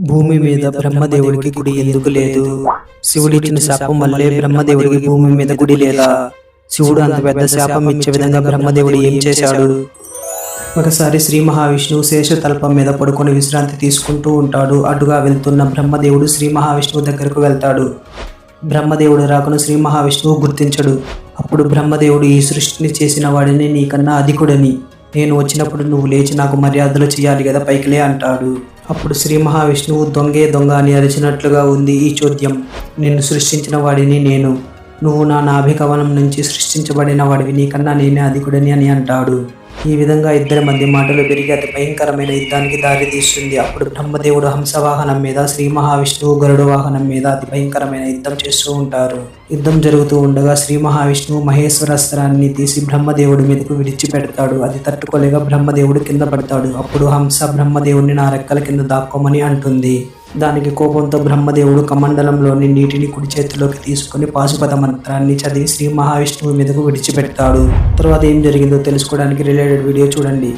భూమి మీద బ్రహ్మదేవుడికి గుడి ఎందుకు లేదు? శివుడిచ్చిన శాపం వల్లే బ్రహ్మదేవుడికి భూమి మీద గుడి లేదా? శివుడు అంత పెద్ద శాపం ఇచ్చే విధంగా బ్రహ్మదేవుడు ఏం చేశాడు? ఒకసారి శ్రీ మహావిష్ణువు శేషతల్పం మీద పడుకొని విశ్రాంతి తీసుకుంటూ ఉంటాడు. అటుగా వెళ్తున్న బ్రహ్మదేవుడు శ్రీ మహావిష్ణువు దగ్గరకు వెళ్తాడు. బ్రహ్మదేవుడు రాకను శ్రీ మహావిష్ణువు గుర్తించడు. అప్పుడు బ్రహ్మదేవుడు ఈ సృష్టిని చేసిన వాడిని నీకన్నా అధికుడని. నేను వచ్చినప్పుడు నువ్వు లేచి నాకు మర్యాదలు చేయాలి కదా పైకిలే అంటాడు. అప్పుడు శ్రీ మహావిష్ణువు దొంగే దొంగ అని అరిచినట్లుగా ఉంది ఈ చోద్యం. నిన్ను సృష్టించిన వాడిని నేను. నువ్వు నా నాభికవనం నుంచి సృష్టించబడిన వాడివి. నీకన్నా నేనే అధికుడని అని అంటాడు. ఈ విధంగా ఇద్దరి మధ్య మాటలు పెరిగి అతి భయంకరమైన యుద్ధానికి దారి తీస్తుంది అప్పుడు బ్రహ్మదేవుడు హంసవాహనం మీద శ్రీ మహావిష్ణువు గరుడు వాహనం మీద అతి భయంకరమైన యుద్ధం చేస్తూ ఉంటారు. యుద్ధం జరుగుతూ ఉండగా శ్రీ మహావిష్ణువు మహేశ్వరాస్త్రాన్ని తీసి బ్రహ్మదేవుడి మీదకు విడిచిపెడతాడు. అది తట్టుకోలేక బ్రహ్మదేవుడు కింద పడతాడు. అప్పుడు హంస బ్రహ్మదేవుడిని నా రెక్కల కింద దాక్కోమని అంటుంది. దానికి కోపంతో బ్రహ్మదేవుడు కమండలంలోని నీటిని కుడి చేతిలోకి తీసుకుని పాశుపత మంత్రాన్ని చదివి శ్రీ మహావిష్ణువు మీదకు విడిచిపెడతాడు తర్వాత ఏం జరిగిందో తెలుసుకోవడానికి రిలేటెడ్ వీడియో చూడండి.